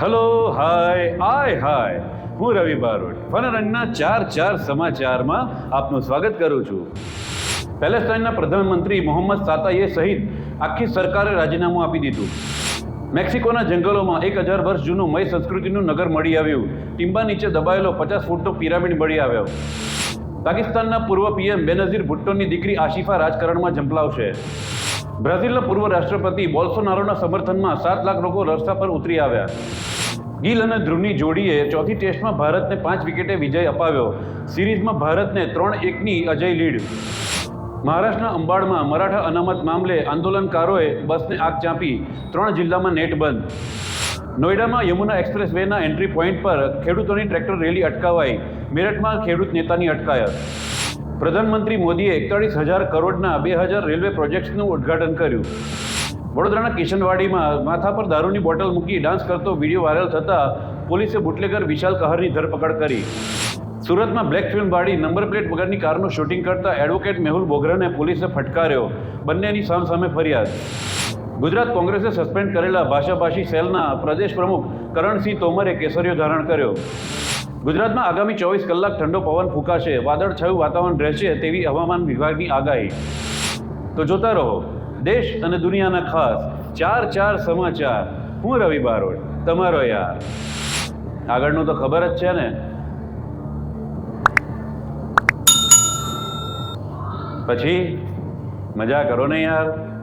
Hello hi આય હાય હું રવિ બારોટ ફનરંગના ચાર ચાર સમાચારમાં આપનું સ્વાગત કરું છું. પેલેસ્ટાઇનના પ્રધાનમંત્રી મોહમ્મદ સાતાઈએ સહિત આખી સરકારે રાજીનામું આપી દીધું. મેક્સિકોના જંગલોમાં એક હજાર વર્ષ જૂનું મય સંસ્કૃતિનું નગર મળી આવ્યું. ટીમ્બા નીચે દબાયેલો પચાસ ફૂટનો પિરામિડ મળી આવ્યો. પાકિસ્તાનના પૂર્વ પીએમ બેનઝીર ભુટ્ટોની દીકરી આશિફા રાજકારણમાં ઝંપલાવશે. બ્રાઝિલના પૂર્વ રાષ્ટ્રપતિ બોલ્સોનારોના સમર્થનમાં સાત લાખ લોકો રસ્તા પર ઉતરી આવ્યા. ગિલ અને ધ્રુવની જોડીએ ચોથી ટેસ્ટમાં ભારતને પાંચ વિકેટે વિજય અપાવ્યો. સિરીઝમાં ભારતને ત્રણ એકની અજય લીડ. મહારાષ્ટ્રના અંબાડમાં મરાઠા અનામત મામલે આંદોલનકારોએ બસને આગ ચાંપી. ત્રણ જિલ્લામાં નેટ બંધ. નોઈડામાં યમુના એક્સપ્રેસ વેના એન્ટ્રી પોઈન્ટ પર ખેડૂતોની ટ્રેક્ટર રેલી અટકાવાઈ. મેરઠમાં ખેડૂત નેતાની અટકાયત. પ્રધાનમંત્રી મોદીએ એકતાળીસ હજાર કરોડના બે હજાર રેલવે પ્રોજેક્ટ્સનું ઉદ્ઘાટન કર્યું. વડોદરાના કિશનવાડીમાં માથા પર દારૂની બોટલ મૂકી ડાન્સ કરતો વીડિયો વાયરલ થતાં પોલીસે બુટલેગર વિશાલ કહરની ધરપકડ કરી. સુરતમાં બ્લેક ફિલ્મ વાળી નંબર પ્લેટ વગરની કારનું શૂટિંગ કરતા એડવોકેટ મેહુલ બોગરાને પોલીસે ફટકાર્યો. બંનેની સામસામે ફરિયાદ. ગુજરાત કોંગ્રેસે સસ્પેન્ડ કરેલા ભાષાભાષી સેલના પ્રદેશ પ્રમુખ કરણસિંહ તોમરે કેસરીઓ ધારણ કર્યો. ગુજરાતમાં આગામી ચોવીસ કલાક ઠંડો પવન ફૂંકાશે વાદળછાયું વાતાવરણ રહેશે તેવી હવામાન વિભાગની આગાહી. તો જોતા રહો, દેશ અને દુનિયાના ખાસ ચાર ચાર સમાચાર. હું રવિ બારોડ તમારો યાર. આગળનું તો ખબર જ છે ને. પછી, મજા કરો ને યાર.